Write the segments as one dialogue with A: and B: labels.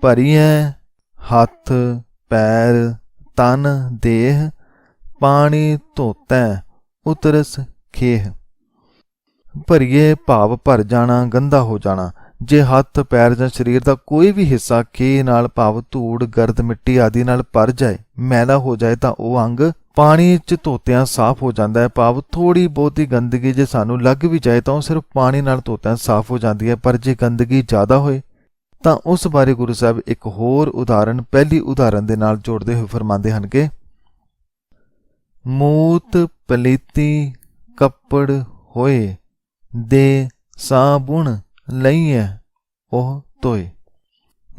A: ਭਰੀਐ ਹੱਥ, ਪੈਰ, ਤਨ, ਦੇਹ, ਪਾਣੀ ਧੋਤੈ, ਉਤਰਸ ਖੇਹ। ਭਰੀਏ ਭਾਵ ਭਰ ਜਾਣਾ, ਗੰਦਾ ਹੋ ਜਾਣਾ। ਜੇ ਹੱਥ, ਪੈਰ ਜਾਂ ਸਰੀਰ ਦਾ ਕੋਈ ਵੀ ਹਿੱਸਾ ਖੇ ਨਾਲ ਭਾਵ ਧੂੜ, ਗਰਦ, ਮਿੱਟੀ ਆਦਿ ਨਾਲ ਭਰ ਜਾਏ ਮੈਲਾ ਹੋ ਜਾਏ ਤਾਂ ਉਹ ਅੰਗ ਪਾਣੀ 'ਚ ਧੋਤਿਆਂ ਸਾਫ਼ ਹੋ ਜਾਂਦਾ ਹੈ। ਭਾਵ ਥੋੜੀ ਬਹੁਤੀ ਗੰਦਗੀ ਜੇ ਸਾਨੂੰ ਲੱਗ ਵੀ ਜਾਏ ਤਾਂ ਉਹ ਸਿਰਫ ਪਾਣੀ ਨਾਲ ਧੋਤਿਆਂ ਸਾਫ਼ ਹੋ ਜਾਂਦੀ ਹੈ। ਪਰ ਜੇ ਗੰਦਗੀ ਜ਼ਿਆਦਾ ਹੋਏ ਤਾਂ ਉਸ ਬਾਰੇ ਗੁਰੂ ਸਾਹਿਬ ਇੱਕ ਹੋਰ ਉਦਾਹਰਣ ਪਹਿਲੀ ਉਦਾਹਰਣ ਦੇ ਨਾਲ ਜੋੜਦੇ ਹੋਏ ਫਰਮਾਉਂਦੇ ਹਨ ਕਿ ਮੂਤ ਪਲੀਤੀ ਕੱਪੜ ਹੋਏ, ਦੇ ਸਾਬੁਣ ਲਈਐ, ਉਹ ਧੋਏ।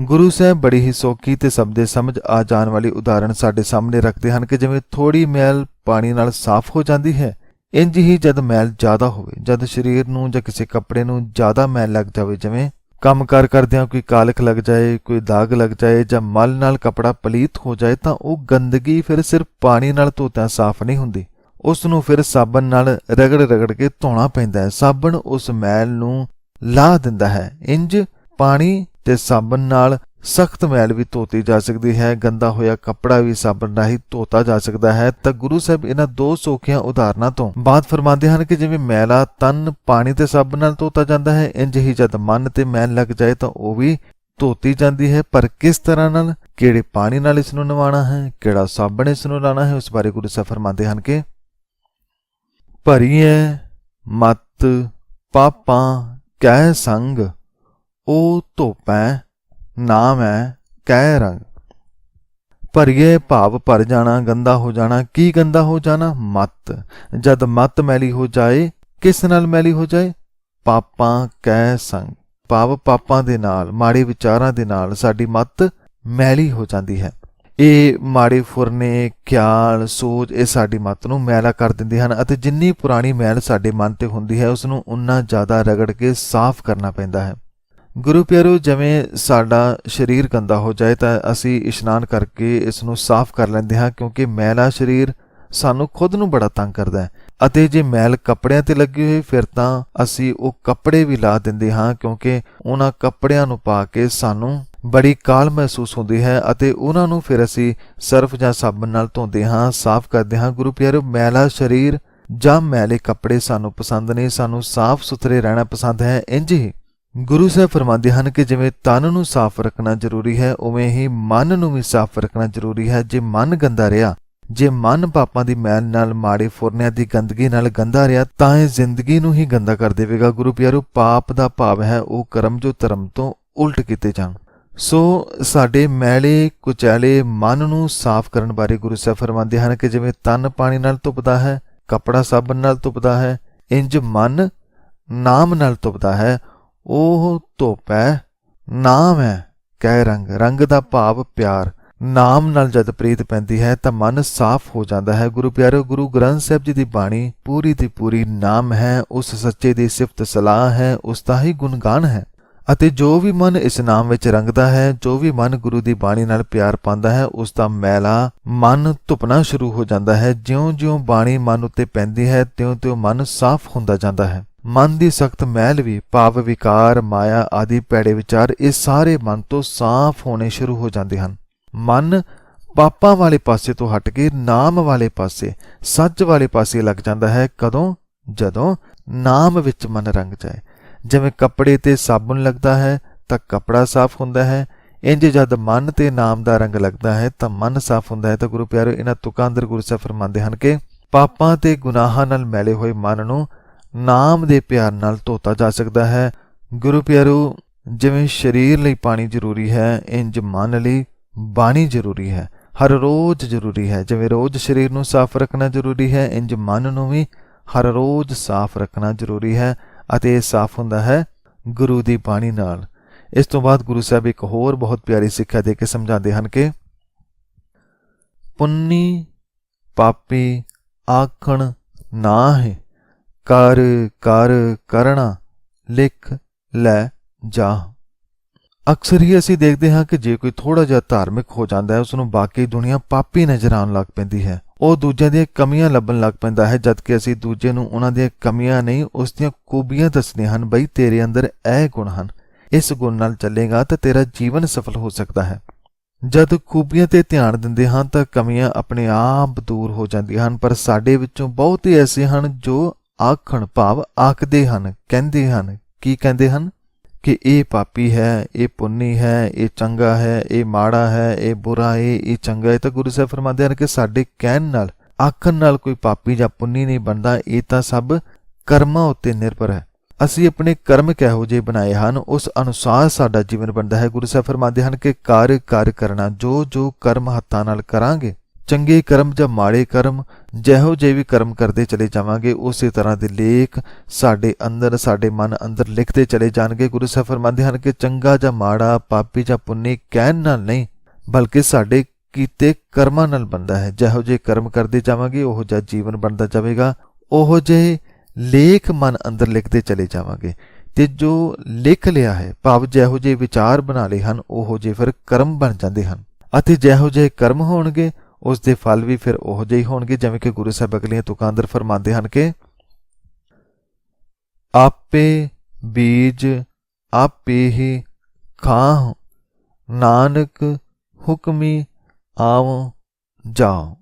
A: ਗੁਰੂ ਸਾਹਿਬ ਬੜੀ ਹੀ ਸੌਖੀ ਤੇ ਸਭ ਦੇ ਸਮਝ ਆ ਜਾਣ ਵਾਲੀ ਉਦਾਹਰਣ ਸਾਡੇ ਸਾਹਮਣੇ ਰੱਖਦੇ ਹਨ ਕਿ ਜਿਵੇਂ ਥੋੜੀ ਮੈਲ ਪਾਣੀ ਨਾਲ ਸਾਫ਼ ਹੋ ਜਾਂਦੀ ਹੈ ਇੰਜ ਹੀ ਜਦ ਮੈਲ ਜ਼ਿਆਦਾ ਹੋਵੇ, ਜਦ ਸਰੀਰ ਨੂੰ ਜਾਂ ਕਿਸੇ ਕੱਪੜੇ ਨੂੰ ਜ਼ਿਆਦਾ ਮੈਲ ਲੱਗ ਜਾਵੇ, ਜਿਵੇਂ ਕੰਮ ਕਾਰ ਕਰਦਿਆਂ ਕੋਈ ਕਾਲਖ ਲੱਗ ਜਾਏ, ਕੋਈ ਦਾਗ ਲੱਗ ਜਾਏ ਜਾਂ ਮਲ ਨਾਲ ਕਪੜਾ ਪਲੀਤ ਹੋ ਜਾਏ ਤਾਂ ਉਹ ਗੰਦਗੀ ਫਿਰ ਸਿਰਫ ਪਾਣੀ ਨਾਲ ਧੋਤਿਆਂ ਸਾਫ਼ ਨਹੀਂ ਹੁੰਦੀ। ਉਸ ਨੂੰ ਫਿਰ ਸਾਬਣ ਨਾਲ ਰਗੜ ਰਗੜ ਕੇ ਧੋਣਾ ਪੈਂਦਾ ਹੈ। ਸਾਬਣ ਉਸ ਮੈਲ ਨੂੰ ਲਾਹ ਦਿੰਦਾ ਹੈ। ਇੰਜ ਪਾਣੀ ਤੇ ਸਾਬਣ ਨਾਲ ਸਖਤ ਮੈਲ ਵੀ ਧੋਤੀ ਜਾ ਸਕਦੀ ਹੈ, ਗੰਦਾ ਹੋਇਆ ਕੱਪੜਾ ਵੀ ਸਾਬਣ ਨਾਲ ਧੋਤਾ ਜਾ ਸਕਦਾ ਹੈ। ਤਾਂ ਗੁਰੂ ਸਾਹਿਬ ਇਹਨਾਂ ਦੋ ਸੌਖੀਆਂ ਉਦਾਹਰਨਾਂ ਤੋਂ ਬਾਅਦ ਫਰਮਾਉਂਦੇ ਹਨ ਕਿ ਜਿਵੇਂ ਮੈਲਾ ਤਨ ਪਾਣੀ ਤੇ ਸਾਬਣ ਨਾਲ ਧੋਤਾ ਜਾਂਦਾ ਹੈ, ਇੰਜ ਹੀ ਜਦ ਮਨ ਤੇ ਮੈਲ ਲੱਗ ਜਾਏ ਤਾਂ ਉਹ ਵੀ ਧੋਤੀ ਜਾਂਦੀ ਹੈ। ਪਰ ਕਿਸ ਤਰ੍ਹਾਂ ਨਾਲ? ਕਿਹੜੇ ਪਾਣੀ ਨਾਲ ਇਸ ਨੂੰ ਨਵਾਉਣਾ ਹੈ? ਕਿਹੜਾ ਸਾਬਣ ਇਸ ਨੂੰ ਲਾਣਾ ਹੈ? ਉਸ ਬਾਰੇ ਗੁਰੂ ਸਾਹਿਬ ਫਰਮਾਉਂਦੇ ਹਨ ਕਿ ਭਰੀਐ ਮਤ ਪਾਪਾਂ ਕਹਿ ਸੰਗ, ਉਹ ਧੋਪੈ ਨਾਮ ਹੈ ਕਹਿ ਰੰਗ। ਭਰੀਏ ਭਾਵ ਭਰ ਜਾਣਾ, ਗੰਦਾ ਹੋ ਜਾਣਾ, ਕੀ ਗੰਦਾ ਹੋ ਜਾਣਾ? ਮਤ। ਜਦ ਮਤ ਮੈਲੀ ਹੋ ਜਾਏ, ਕਿਸ ਨਾਲ ਮੈਲੀ ਹੋ ਜਾਏ? ਪਾਪਾਂ ਕਹਿ ਸੰਗ। ਭਾਵ ਪਾਪਾਂ ਦੇ ਨਾਲ, ਮਾੜੇ ਵਿਚਾਰਾਂ ਦੇ ਨਾਲ ਸਾਡੀ ਮਤ ਮੈਲੀ ਹੋ ਜਾਂਦੀ ਹੈ। ਇਹ ਮਾੜੇ ਫੁਰਨੇ, ਖਿਆਲ, ਸੋਚ, ਇਹ ਸਾਡੀ ਮਤ ਨੂੰ ਮੈਲਾ ਕਰ ਦਿੰਦੇ ਹਨ ਅਤੇ ਜਿੰਨੀ ਪੁਰਾਣੀ ਮੈਲ ਸਾਡੇ ਮਨ ਤੇ ਹੁੰਦੀ ਹੈ ਉਸ ਨੂੰ ਉਨਾ ਜ਼ਿਆਦਾ ਰਗੜ ਕੇ ਸਾਫ਼ ਕਰਨਾ ਪੈਂਦਾ ਹੈ। ਗੁਰੂ ਪਿਆਰੋ, ਜਿਵੇਂ ਸਾਡਾ ਸਰੀਰ ਗੰਦਾ ਹੋ ਜਾਏ ਤਾਂ ਅਸੀਂ ਇਸ਼ਨਾਨ ਕਰਕੇ ਇਸ ਨੂੰ ਸਾਫ਼ ਕਰ ਲੈਂਦੇ ਹਾਂ, ਕਿਉਂਕਿ ਮੈਲਾ ਸਰੀਰ, ਸਾਨੂੰ ਖੁਦ ਨੂੰ ਬੜਾ ਤੰਗ ਕਰਦਾ ਹੈ। ਅਤੇ ਜੇ ਮੈਲ ਕੱਪੜਿਆਂ ਤੇ ਲੱਗੀ ਹੋਈ, ਫਿਰ ਤਾਂ ਅਸੀਂ ਉਹ ਕੱਪੜੇ ਵੀ ਲਾ ਦਿੰਦੇ ਹਾਂ, ਕਿਉਂਕਿ ਉਹਨਾਂ ਕੱਪੜਿਆਂ ਨੂੰ ਪਾ ਕੇ ਸਾਨੂੰ ਬੜੀ ਕਾਲ ਮਹਿਸੂਸ ਹੁੰਦੀ ਹੈ ਅਤੇ ਉਹਨਾਂ ਨੂੰ ਫਿਰ ਅਸੀਂ ਸਰਫ ਜਾਂ ਸਾਬਣ ਨਾਲ ਧੋਂਦੇ ਹਾਂ, ਸਾਫ਼ ਕਰਦੇ ਹਾਂ। ਗੁਰੂ ਪਿਆਰੋ, ਮੈਲਾ ਸਰੀਰ ਜਾਂ ਮੈਲੇ ਕੱਪੜੇ ਸਾਨੂੰ ਪਸੰਦ ਨਹੀਂ ਸਾਨੂੰ ਸਾਫ਼ ਸੁਥਰੇ ਰਹਿਣਾ ਪਸੰਦ ਹੈ ਇੰਜ ਹੀ। ਗੁਰੂ ਸਾਹਿਬ ਫਰਮਾਉਂਦੇ ਹਨ ਕਿ ਜਿਵੇਂ ਤਨ ਨੂੰ ਸਾਫ਼ ਰੱਖਣਾ ਜ਼ਰੂਰੀ ਹੈ, ਉਵੇਂ ਹੀ ਮਨ ਨੂੰ ਵੀ ਸਾਫ਼ ਰੱਖਣਾ ਜ਼ਰੂਰੀ ਹੈ। ਜੇ ਮਨ ਗੰਦਾ ਰਿਹਾ, ਜੇ ਮਨ ਪਾਪਾਂ ਦੀ ਮੈਲ ਨਾਲ ਮਾੜੇ ਫੁਰਨਿਆਂ ਦੀ ਗੰਦਗੀ ਨਾਲ ਗੰਦਾ ਰਿਹਾ, ਤਾਂ ਇਹ ਜ਼ਿੰਦਗੀ ਨੂੰ ਹੀ ਗੰਦਾ ਕਰ ਦੇਵੇਗਾ। ਗੁਰੂ ਪਿਆਰੋ, ਪਾਪ ਦਾ ਭਾਵ ਹੈ ਉਹ ਕਰਮ ਜੋ ਧਰਮ ਤੋਂ ਉਲਟ ਕੀਤੇ ਜਾਣ। ਸੋ ਸਾਡੇ ਮੈਲੇ, ਕੁਚੈਲੇ ਮਨ ਨੂੰ ਸਾਫ਼ ਕਰਨ ਬਾਰੇ ਗੁਰੂ ਸਾਹਿਬ ਫਰਮਾਉਂਦੇ ਹਨ ਕਿ ਜਿਵੇਂ ਤਨ ਪਾਣੀ ਨਾਲ ਧੁੱਪਦਾ ਹੈ, ਕਪੜਾ ਸਾਬਣ ਨਾਲ ਧੁੱਪਦਾ ਹੈ, ਇੰਜ ਮਨ ਨਾਮ ਨਾਲ ਧੁੱਪਦਾ ਹੈ ਉਹ ਧੁੱਪ ਹੈ, ਨਾਮ ਹੈ, ਕਹਿ ਰੰਗ ਰੰਗ ਦਾ ਭਾਵ ਪਿਆਰ। ਨਾਮ ਨਾਲ ਜਦ ਪ੍ਰੀਤ ਪੈਂਦੀ ਹੈ ਤਾਂ ਮਨ ਸਾਫ਼ ਹੋ ਜਾਂਦਾ ਹੈ। ਗੁਰੂ ਪਿਆਰੇ, ਗੁਰੂ ਗ੍ਰੰਥ ਸਾਹਿਬ ਜੀ ਦੀ ਬਾਣੀ ਪੂਰੀ ਦੀ ਪੂਰੀ ਨਾਮ ਹੈ, ਉਸ ਸੱਚੇ ਦੀ ਸਿਫਤ ਸਲਾਹ ਹੈ, ਉਸ ਦਾ ਹੀ ਗੁਣਗਾਨ ਹੈ। ਅਤੇ ਜੋ ਵੀ ਮਨ ਇਸ ਨਾਮ ਵਿੱਚ ਰੰਗਦਾ ਹੈ, ਜੋ ਵੀ ਮਨ ਗੁਰੂ ਦੀ ਬਾਣੀ ਨਾਲ ਪਿਆਰ ਪਾਉਂਦਾ ਹੈ, ਉਸ ਦਾ ਮੈਲਾ ਮਨ ਧੁਪਣਾ ਸ਼ੁਰੂ ਹੋ ਜਾਂਦਾ ਹੈ। ਜਿਉਂ-ਜਿਉਂ ਬਾਣੀ ਮਨ ਉੱਤੇ ਪੈਂਦੀ ਹੈ, ਤਿਉਂ-ਤਿਉਂ ਮਨ ਸਾਫ਼ ਹੁੰਦਾ ਜਾਂਦਾ ਹੈ। ਮਨ ਦੀ ਸਖਤ ਮਹਿਲ ਵੀ, ਭਾਵ ਵਿਕਾਰ, ਮਾਇਆ ਆਦਿ ਪੈੜੇ ਵਿਚਾਰ, ਇਹ ਸਾਰੇ ਮਨ ਤੋਂ ਸਾਫ਼ ਹੋਣੇ ਸ਼ੁਰੂ ਹੋ ਜਾਂਦੇ ਹਨ। ਮਨ ਪਾਪਾਂ ਵਾਲੇ ਪਾਸੇ ਤੋਂ ਹਟ ਕੇ, ਨਾਮ ਵਾਲੇ ਪਾਸੇ, ਸੱਚ ਵਾਲੇ ਪਾਸੇ ਲੱਗ ਜਾਂਦਾ ਹੈ, ਕਦੋਂ? ਜਦੋਂ ਨਾਮ ਵਿੱਚ ਮਨ ਰੰਗ ਜਾਏ। ਜਿਵੇਂ ਕੱਪੜੇ ਤੇ ਸਾਬਣ ਲੱਗਦਾ ਹੈ, ਤਾਂ ਕੱਪੜਾ ਸਾਫ਼ ਹੁੰਦਾ ਹੈ। ਇੰਜ ਜਦ ਮਨ ਤੇ ਨਾਮ ਦਾ ਰੰਗ ਲੱਗਦਾ ਹੈ, ਤਾਂ ਮਨ ਸਾਫ਼ ਹੁੰਦਾ ਹੈ। ਤਾਂ ਗੁਰੂ ਪਿਆਰੋ, ਇਹਨਾਂ ਤੁਕਾਂ ਅੰਦਰ ਗੁਰੂ ਸਾਹਿਬ ਫਰਮਾਉਂਦੇ ਹਨ ਕਿ ਪਾਪਾਂ ਤੇ ਗੁਨਾਹਾਂ ਨਾਲ ਮੈਲੇ ਹੋਏ ਮਨ ਨੂੰ ਨਾਮ ਦੇ ਪਿਆਰ ਨਾਲ ਧੋਤਾ ਜਾ ਸਕਦਾ ਹੈ। ਗੁਰੂ ਪਿਆਰੂ, ਜਿਵੇਂ ਸਰੀਰ ਲਈ ਪਾਣੀ ਜ਼ਰੂਰੀ ਹੈ, ਇੰਜ ਮਨ ਲਈ ਬਾਣੀ ਜ਼ਰੂਰੀ ਹੈ। ਹਰ ਰੋਜ਼ ਜ਼ਰੂਰੀ ਹੈ, ਜਿਵੇਂ ਰੋਜ਼ ਸਰੀਰ ਨੂੰ ਸਾਫ਼ ਰੱਖਣਾ ਜ਼ਰੂਰੀ ਹੈ, ਇੰਜ ਮਨ ਨੂੰ ਵੀ ਹਰ ਰੋਜ਼ ਸਾਫ਼ ਰੱਖਣਾ ਜ਼ਰੂਰੀ ਹੈ ਅਤੇ ਇਹ ਸਾਫ਼ ਹੁੰਦਾ ਹੈ ਗੁਰੂ ਦੀ ਬਾਣੀ ਨਾਲ। ਇਸ ਤੋਂ ਬਾਅਦ ਗੁਰੂ ਸਾਹਿਬ ਇੱਕ ਹੋਰ ਬਹੁਤ ਪਿਆਰੀ ਸਿੱਖਿਆ ਦੇ ਕੇ ਸਮਝਾਉਂਦੇ ਹਨ ਕਿ ਪੁੰਨੀ ਪਾਪੀ ਆਖਣ ਨਾ ਹੈ। ਕਰ ਕਰ, ਕਰਣਾ, ਲਿਖ, ਲੈ, ਜਾ। ਅਕਸਰ ਹੀ ਅਸੀਂ ਦੇਖਦੇ ਹਾਂ ਕਿ ਜੇ ਕੋਈ ਥੋੜਾ ਜਿਹਾ ਧਾਰਮਿਕ ਹੋ ਜਾਂਦਾ ਹੈ ਉਸ ਨੂੰ ਬਾਕੀ ਦੁਨੀਆ ਪਾਪੀ ਨਜ਼ਰ ਆਉਣ ਲੱਗ ਪੈਂਦੀ ਹੈ। ਉਹ ਦੂਜਿਆਂ ਦੀਆਂ ਕਮੀਆਂ ਲੱਭਣ ਲੱਗ ਪੈਂਦਾ ਹੈ, ਜਦਕਿ ਅਸੀਂ ਦੂਜੇ ਨੂੰ ਉਹਨਾਂ ਦੀਆਂ ਕਮੀਆਂ ਨਹੀਂ, ਉਸ ਦੀਆਂ ਖੂਬੀਆਂ ਦੱਸਦੇ ਹਨ, ਬਈ ਤੇਰੇ ਅੰਦਰ ਇਹ ਗੁਣ ਹਨ। ਇਸ ਗੁਣ ਨਾਲ ਚੱਲੇਗਾ ਤਾਂ ਤੇਰਾ ਜੀਵਨ ਸਫਲ ਹੋ ਸਕਦਾ ਹੈ। ਜਦ ਖੂਬੀਆਂ ਤੇ ਧਿਆਨ ਦਿੰਦੇ ਹਾਂ ਤਾਂ ਕਮੀਆਂ ਆਪਣੇ ਆਪ ਦੂਰ ਹੋ ਜਾਂਦੀਆਂ ਹਨ, ਪਰ ਸਾਡੇ ਵਿੱਚੋਂ ਬਹੁਤੇ ਐਸੇ ਹਨ ਜੋ ਆਖਣ ਭਾਵ ਆਖਦੇ ਹਨ, ਕਹਿੰਦੇ ਹਨ। ਕੀ ਕਹਿੰਦੇ ਹਨ? ਕਿ ਇਹ ਪਾਪੀ ਹੈ, ਇਹ ਪੁੰਨੀ ਹੈ, ਇਹ ਚੰਗਾ ਹੈ, ਇਹ ਮਾੜਾ ਹੈ, ਇਹ ਬੁਰਾ ਹੈ ਇਹ ਚੰਗਾ। ਹੈ ਤਾਂ ਗੁਰੂ ਸਾਹਿਬ ਫਰਮਾਉਂਦੇ ਹਨ ਕਿ ਸਾਡੇ ਕਹਿਣ ਨਾਲ, ਆਖਣ ਨਾਲ ਕੋਈ ਪਾਪੀ ਜਾਂ ਪੁੰਨੀ ਨਹੀਂ ਬਣਦਾ। ਇਹ ਤਾਂ ਸਭ ਕਰਮਾਂ ਉੱਤੇ ਨਿਰਭਰ ਹੈ। ਅਸੀਂ ਆਪਣੇ ਕਰਮ ਕਿਹੋ ਜਿਹੇ ਬਣਾਏ ਹਨ, ਉਸ ਅਨੁਸਾਰ ਸਾਡਾ ਜੀਵਨ ਬਣਦਾ ਹੈ। ਗੁਰੂ ਸਾਹਿਬ ਫਰਮਾਉਂਦੇ ਹਨ ਕਿ ਕਰ ਕਰ ਕਰਨਾ ਜੋ ਜੋ ਕਰਮ ਹੱਥਾਂ ਨਾਲ ਕਰਾਂਗੇ ਚੰਗੇ ਕਰਮ ਜਾਂ ਮਾੜੇ ਕਰਮ, ਜਿਹੋ ਜਿਹੇ ਵੀ ਕਰਮ ਕਰਦੇ ਚਲੇ ਜਾਵਾਂਗੇ, ਉਸੇ ਤਰ੍ਹਾਂ ਦੇ ਲੇਖ ਸਾਡੇ ਅੰਦਰ, ਸਾਡੇ ਮਨ ਅੰਦਰ ਲਿਖਦੇ ਚਲੇ ਜਾਣਗੇ। ਗੁਰੂ ਸਾਹਿਬ ਫਰਮਾਉਂਦੇ ਹਨ ਕਿ ਚੰਗਾ ਜਾਂ ਮਾੜਾ, ਪਾਪੀ ਜਾਂ ਪੁੰਨੀ ਕਹਿਣ ਨਾਲ ਨਹੀਂ, ਬਲਕਿ ਸਾਡੇ ਕੀਤੇ ਕਰਮਾਂ ਨਾਲ ਬਣਦਾ ਹੈ। ਜਿਹੋ ਜਿਹੇ ਕਰਮ ਕਰਦੇ ਜਾਵਾਂਗੇ, ਉਹੋ ਜਿਹਾ ਜੀਵਨ ਬਣਦਾ ਜਾਵੇਗਾ। ਉਹੋ ਜਿਹੇ ਲੇਖ ਮਨ ਅੰਦਰ ਲਿਖਦੇ ਚਲੇ ਜਾਵਾਂਗੇ। ਤੇ ਜੋ ਲਿਖ ਲਿਆ ਹੈ, ਭਾਵ ਜਿਹੋ ਜਿਹੇ ਵਿਚਾਰ ਬਣਾ ਲਏ ਹਨ, ਉਹੋ ਜਿਹੇ ਫਿਰ ਕਰਮ ਬਣ ਜਾਂਦੇ ਹਨ। ਅਤੇ ਜਿਹੋ ਜਿਹੇ ਕਰਮ ਹੋਣਗੇ ਉਸ ਦੇ ਫਲ ਵੀ ਫਿਰ ਉਹੋ ਜਿਹੇ ਹੋਣਗੇ, ਜਿਵੇਂ ਕਿ ਗੁਰੂ ਸਾਹਿਬ ਅਗਲੀਆਂ ਤੁਕਾਂ ਫਰਮਾਉਂਦੇ ਹਨ ਕਿ ਆਪੇ ਬੀਜ ਆਪੇ ਹੀ ਖਾਹ, ਨਾਨਕ ਹੁਕਮੀ ਆਵ ਜਾਓ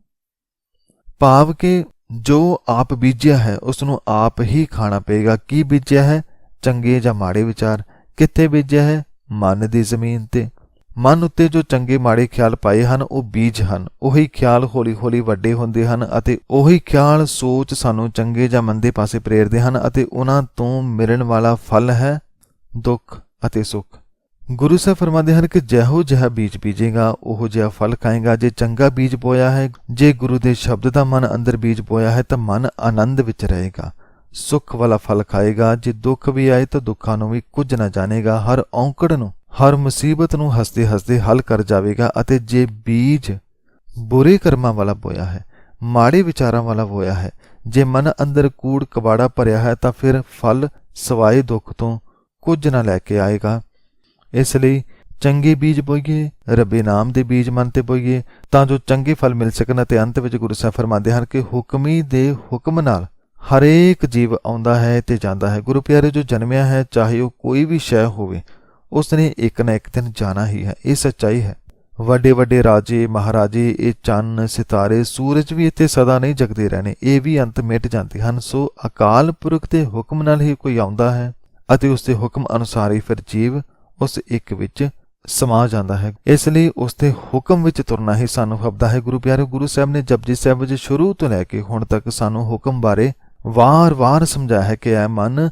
A: ਭਾਵ ਕਿ ਜੋ ਆਪ ਬੀਜਿਆ ਹੈ ਉਸ ਨੂੰ ਆਪ ਹੀ ਖਾਣਾ ਪਏਗਾ। ਕੀ ਬੀਜਿਆ ਹੈ? ਚੰਗੇ ਜਾਂ ਮਾੜੇ ਵਿਚਾਰ। ਕਿੱਥੇ ਬੀਜਿਆ ਹੈ? ਮਨ ਦੀ ਜ਼ਮੀਨ ਤੇ। ਮਨ ਉੱਤੇ ਜੋ ਚੰਗੇ ਮਾੜੇ ਖਿਆਲ ਪਾਏ ਹਨ, ਉਹ ਬੀਜ ਹਨ। ਉਹੀ ਖਿਆਲ ਹੌਲੀ-ਹੌਲੀ ਵੱਡੇ ਹੁੰਦੇ ਹਨ ਅਤੇ ਉਹੀ ਖਿਆਲ ਸੋਚ ਸਾਨੂੰ ਚੰਗੇ ਜਾਂ ਮੰਦੇ ਪਾਸੇ ਪ੍ਰੇਰਦੇ ਹਨ ਅਤੇ ਉਹਨਾਂ ਤੋਂ ਮਿਲਣ ਵਾਲਾ ਫਲ ਹੈ ਦੁੱਖ ਅਤੇ ਸੁੱਖ। ਗੁਰੂ ਸਾਹਿਬ ਫਰਮਾਉਂਦੇ ਹਨ ਕਿ ਜਿਹੋ ਜਿਹਾ ਬੀਜ ਬੀਜੇਗਾ, ਉਹੋ ਜਿਹਾ ਫਲ ਖਾਏਗਾ। ਜੇ ਚੰਗਾ ਬੀਜ ਬੋਇਆ ਹੈ, ਜੇ ਗੁਰੂ ਦੇ ਸ਼ਬਦ ਦਾ ਮਨ ਅੰਦਰ ਬੀਜ ਬੋਇਆ ਹੈ, ਤਾਂ ਮਨ ਆਨੰਦ ਵਿੱਚ ਰਹੇਗਾ। ਸੁੱਖ ਵਾਲਾ ਫਲ ਖਾਏਗਾ। ਜੇ ਦੁੱਖ ਵੀ ਆਏ, ਤਾਂ ਦੁੱਖਾਂ ਨੂੰ ਵੀ ਕੁਝ ਨਾ ਜਾਣੇਗਾ। ਹਰ ਔਂਕੜ ਨੂੰ ਹਰ ਮੁਸੀਬਤ ਨੂੰ ਹੱਸਦੇ ਹੱਸਦੇ ਹੱਲ ਕਰ ਜਾਵੇਗਾ ਅਤੇ ਜੇ ਬੀਜ ਬੁਰੇ ਕਰਮਾਂ ਵਾਲਾ ਬੋਇਆ ਹੈ, ਮਾੜੇ ਵਿਚਾਰਾਂ ਵਾਲਾ ਬੋਇਆ ਹੈ, ਜੇ ਮਨ ਅੰਦਰ ਕੂੜ ਕਬਾੜਾ ਭਰਿਆ ਹੈ, ਤਾਂ ਫਿਰ ਫਲ ਸਵਾਏ ਦੁੱਖ ਤੋਂ ਕੁਝ ਨਾ ਲੈ ਕੇ ਆਏਗਾ। ਇਸ ਲਈ ਚੰਗੇ ਬੀਜ ਬੋਈਏ, ਰੱਬੇ ਨਾਮ ਦੇ ਬੀਜ ਮਨ ਤੇ ਬੋਈਏ, ਤਾਂ ਜੋ ਚੰਗੇ ਫਲ ਮਿਲ ਸਕਣ ਅਤੇ ਅੰਤ ਵਿੱਚ ਗੁਰੂ ਸਾਹਿਬ ਫਰਮਾਉਂਦੇ ਹਨ ਕਿ ਹੁਕਮੀ ਦੇ ਹੁਕਮ ਨਾਲ ਹਰੇਕ ਜੀਵ ਆਉਂਦਾ ਹੈ ਤੇ ਜਾਂਦਾ ਹੈ। ਗੁਰੂ ਪਿਆਰੇ ਜੋ ਜਨਮਿਆ ਹੈ, ਚਾਹੇ ਉਹ ਕੋਈ ਵੀ ਸ਼ੈ ਹੋਵੇ ਉਸ ਨੇ ਇੱਕ ਨਾ ਇੱਕ ਦਿਨ ਜਾਣਾ ਹੀ ਹੈ, ਇਹ ਸੱਚਾਈ ਹੈ। ਵੱਡੇ ਵੱਡੇ ਰਾਜੇ, ਮਹਾਰਾਜੇ, ਇਹ ਚੰਨ, ਸਿਤਾਰੇ ਸੂਰਜ ਵੀ ਇੱਥੇ ਸਦਾ ਨਹੀਂ ਜਗਦੇ ਰਹਿਣੇ ਇਹ ਵੀ ਅੰਤ ਮਿਟ ਜਾਂਦੇ ਹਨ। ਸੋ ਅਕਾਲ ਪੁਰਖ ਦੇ ਹੁਕਮ ਨਾਲ ਹੀ ਕੋਈ ਆਉਂਦਾ ਹੈ ਅਤੇ ਉਸ ਦੇ ਹੁਕਮ ਅਨੁਸਾਰ ਹੀ ਫਿਰ ਜੀਵ ਉਸ ਇੱਕ ਵਿੱਚ ਸਮਾ ਜਾਂਦਾ ਹੈ। ਇਸ ਲਈ ਉਸ ਦੇ ਹੁਕਮ ਵਿੱਚ ਤੁਰਨਾ ਹੀ ਸਾਨੂੰ ਹਬਦਾ ਹੈ। ਗੁਰੂ ਪਿਆਰੇ, ਗੁਰੂ ਸਾਹਿਬ ਨੇ ਜਪਜੀ ਸਾਹਿਬ ਵਿੱਚ ਸ਼ੁਰੂ ਤੋਂ ਲੈ ਕੇ ਹੁਣ ਤੱਕ ਸਾਨੂੰ ਹੁਕਮ ਬਾਰੇ ਵਾਰ-ਵਾਰ ਸਮਝਾਇਆ ਹੈ ਕਿ ਐ ਮਨ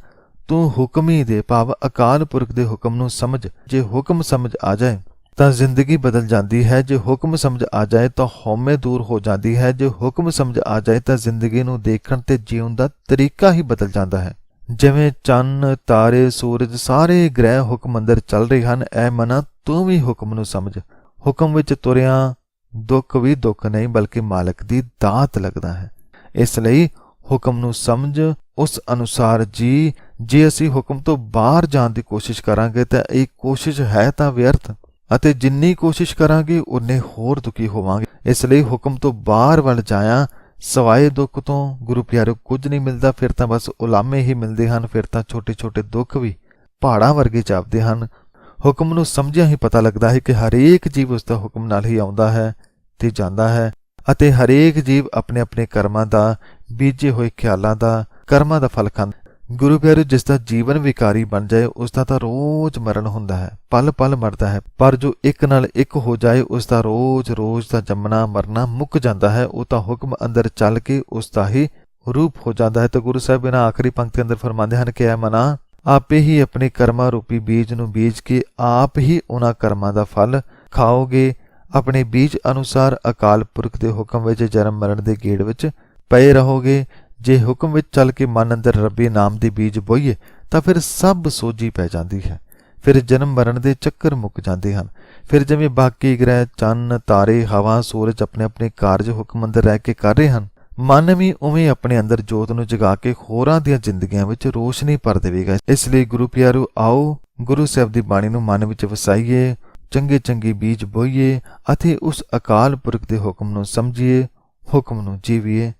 A: ਤੂੰ ਹੁਕਮੀ ਦੇ ਭਾਵ ਅਕਾਲ ਪੁਰਖ ਦੇ ਹੁਕਮ ਨੂੰ ਸਮਝ, ਜੇ ਹੁਕਮ ਸਮਝ ਆ ਜਾਏ, ਤਾਂ ਜ਼ਿੰਦਗੀ ਬਦਲ ਜਾਂਦੀ ਹੈ। ਜੇ ਹੁਕਮ ਸਮਝ ਆ ਜਾਏ, ਤਾਂ ਹਉਮੈ ਦੂਰ ਹੋ ਜਾਂਦੀ ਹੈ। ਜੇ ਹੁਕਮ ਸਮਝ ਆ ਜਾਏ, ਤਾਂ ਜ਼ਿੰਦਗੀ ਨੂੰ ਦੇਖਣ ਤੇ ਜੀਉਣ ਦਾ ਤਰੀਕਾ ਹੀ ਬਦਲ ਜਾਂਦਾ ਹੈ। ਜਿਵੇਂ ਚੰਨ, ਤਾਰੇ, ਸੂਰਜ ਸਾਰੇ ਗ੍ਰਹਿ ਹੁਕਮ ਅੰਦਰ ਚੱਲ ਰਹੇ ਹਨ। ਐ ਮਨਾ ਤੂੰ ਵੀ ਹੁਕਮ ਨੂੰ ਸਮਝ। ਹੁਕਮ ਵਿੱਚ ਤੁਰਿਆ, ਦੁੱਖ ਵੀ ਦੁੱਖ ਨਹੀਂ, ਬਲਕਿ ਮਾਲਕ ਦੀ ਦਾਤ ਲੱਗਦਾ ਹੈ। ਇਸ ਲਈ ਹੁਕਮ ਨੂੰ ਸਮਝ, ਉਸ ਅਨੁਸਾਰ ਜੀ ਜੇ ਅਸੀਂ ਹੁਕਮ ਤੋਂ ਬਾਹਰ ਜਾਣ ਦੀ ਕੋਸ਼ਿਸ਼ ਕਰਾਂਗੇ ਤਾਂ ਇਹ ਕੋਸ਼ਿਸ਼ ਹੈ ਤਾਂ ਵਿਅਰਥ, ਅਤੇ ਜਿੰਨੀ ਕੋਸ਼ਿਸ਼ ਕਰਾਂਗੇ, ਉਨੇ ਹੋਰ ਦੁਖੀ ਹੋਵਾਂਗੇ। ਇਸ ਲਈ ਹੁਕਮ ਤੋਂ ਬਾਹਰ ਵੱਲ ਜਾਇਆ, ਸਵਾਏ ਦੁੱਖ ਤੋਂ ਗੁਰੂ ਪਿਆਰੇ ਕੁਝ ਨਹੀਂ ਮਿਲਦਾ, ਫਿਰ ਤਾਂ ਬਸ ਉਲਾਮੇ ਹੀ ਮਿਲਦੇ ਹਨ, ਫਿਰ ਤਾਂ ਛੋਟੇ-ਛੋਟੇ ਦੁੱਖ ਵੀ ਪਹਾੜਾਂ ਵਰਗੇ ਜਾਪਦੇ ਹਨ। ਹੁਕਮ ਨੂੰ ਸਮਝਿਆ ਹੀ ਪਤਾ ਲੱਗਦਾ ਹੈ ਕਿ ਹਰੇਕ ਜੀਵ ਉਸ ਦਾ ਹੁਕਮ ਨਾਲ ਹੀ ਆਉਂਦਾ ਹੈ ਤੇ ਜਾਂਦਾ ਹੈ, ਅਤੇ ਹਰੇਕ ਜੀਵ ਆਪਣੇ ਆਪਣੇ ਕਰਮਾਂ ਦਾ, ਬੀਜੇ ਹੋਏ ਖਿਆਲਾਂ ਦਾ, ਕਰਮਾਂ ਦਾ ਫਲ ਖਾਂਦਾ ਗੁਰੂ ਪਿਆਰੇ, ਜਿਸ ਦਾ ਜੀਵਨ ਵਿਕਾਰੀ ਬਣ ਜਾਏ, ਉਸ ਦਾ ਤਾਂ ਰੋਜ਼ ਮਰਨ ਹੁੰਦਾ ਹੈ, ਪਲ ਪਲ ਮਰਦਾ ਹੈ, ਪਰ ਜੋ ਇੱਕ ਨਾਲ ਇੱਕ ਹੋ ਜਾਏ, ਉਸ ਦਾ ਰੋਜ਼ ਰੋਜ਼ ਦਾ ਜੰਮਣਾ, ਮਰਨਾ ਮੁੱਕ ਜਾਂਦਾ ਹੈ, ਉਹ ਤਾਂ ਹੁਕਮ ਅੰਦਰ ਚੱਲ ਕੇ ਉਸ ਦਾ ਹੀ ਰੂਪ ਹੋ ਜਾਂਦਾ ਹੈ। ਤਾਂ ਗੁਰੂ ਸਾਹਿਬ ਇਹਨਾਂ ਆਖਰੀ ਪੰਕਤੀ ਅੰਦਰ ਫਰਮਾਉਂਦੇ ਹਨ ਕਿ, ਐ ਮਨਾ, ਆਪੇ ਹੀ ਆਪਣੇ ਕਰਮਾਂ ਰੂਪੀ ਬੀਜ ਨੂੰ ਬੀਜ ਕੇ, ਆਪ ਹੀ ਉਹਨਾਂ ਕਰਮਾਂ ਦਾ ਫਲ ਖਾਓਗੇ। ਆਪਣੇ ਬੀਜ ਅਨੁਸਾਰ ਅਕਾਲ ਪੁਰਖ ਦੇ ਹੁਕਮ ਵਿੱਚ, ਜਨਮ ਮਰਨ ਦੇ ਗੇੜ ਵਿੱਚ ਪਏ ਰਹੋਗੇ। ਜੇ ਹੁਕਮ ਵਿੱਚ ਚੱਲ ਕੇ ਮਨ ਅੰਦਰ ਰੱਬੀ ਨਾਮ ਦੇ ਬੀਜ ਬੋਈਏ ਤਾਂ ਫਿਰ ਸਭ ਸੋਝੀ ਪੈ ਜਾਂਦੀ ਹੈ। ਫਿਰ ਜਨਮ ਮਰਨ ਦੇ ਚੱਕਰ ਮੁੱਕ ਜਾਂਦੇ ਹਨ। ਫਿਰ ਜਿਵੇਂ ਬਾਕੀ ਗ੍ਰਹਿ, ਚੰਨ, ਤਾਰੇ, ਹਵਾ, ਸੂਰਜ ਆਪਣੇ ਆਪਣੇ ਕਾਰਜ ਹੁਕਮ ਅੰਦਰ ਰਹਿ ਕੇ ਕਰ ਰਹੇ ਹਨ, ਮਨ ਵੀ ਉਵੇਂ ਆਪਣੇ ਅੰਦਰ ਜੋਤ ਨੂੰ ਜਗਾ ਕੇ ਹੋਰਾਂ ਦੀਆਂ ਜ਼ਿੰਦਗੀਆਂ ਵਿੱਚ ਰੋਸ਼ਨੀ ਭਰ ਦੇਵੇਗਾ। ਇਸ ਲਈ ਗੁਰੂ ਪਿਆਰੂ, ਆਓ ਗੁਰੂ ਸਾਹਿਬ ਦੀ ਬਾਣੀ ਨੂੰ ਮਨ ਵਿੱਚ ਵਸਾਈਏ ਚੰਗੇ ਚੰਗੇ ਬੀਜ ਬੋਈਏ ਅਤੇ ਉਸ ਅਕਾਲ ਪੁਰਖ ਦੇ ਹੁਕਮ ਨੂੰ ਸਮਝੀਏ, ਹੁਕਮ ਨੂੰ ਜੀਵੀਏ।